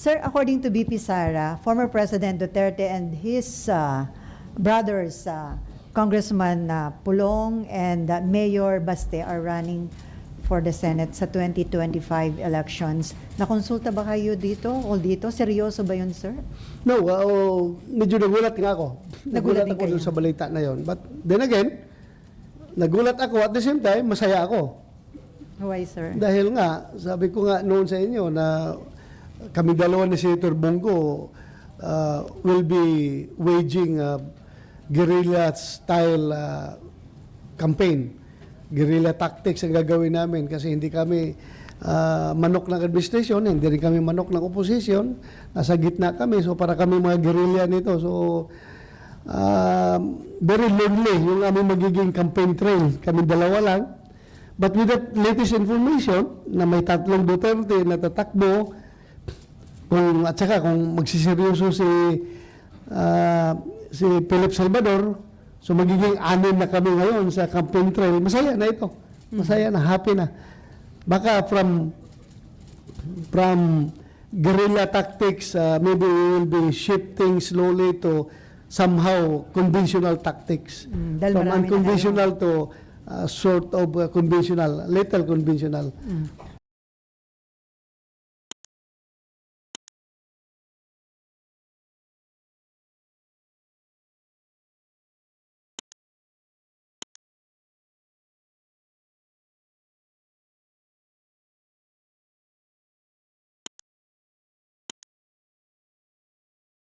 Sir, according to BP Sara, former President Duterte and his uh, brothers, uh, Congressman uh, Pulong and uh, Mayor Baste are running for the Senate sa 2025 elections. Nakonsulta ba kayo dito o dito? Seryoso ba yun, sir? No, uh, medyo nagulat nga ako. Nagulat Nagulat, ako kayo. dun sa balita na yon. But then again, nagulat ako at the same time, masaya ako. Why, sir? Dahil nga, sabi ko nga noon sa inyo na kami dalawa ni Senator Bongo uh, will be waging a guerrilla style uh, campaign. Guerrilla tactics ang gagawin namin kasi hindi kami uh, manok ng administration, hindi rin kami manok ng opposition. Nasa gitna kami, so para kami mga guerrilla nito. So, um, very lonely yung aming magiging campaign trail. Kami dalawa lang. But with that latest information na may tatlong Duterte na tatakbo, kung, at saka kung magsiseryoso si ah, si Philip Salvador, so magiging anim na kami ngayon sa campaign trail, masaya na ito. Masaya na, happy na. Baka from from guerrilla tactics, uh, maybe we will be shifting slowly to somehow conventional tactics. Mm, from unconventional to uh, sort of uh, conventional, little conventional. Mm.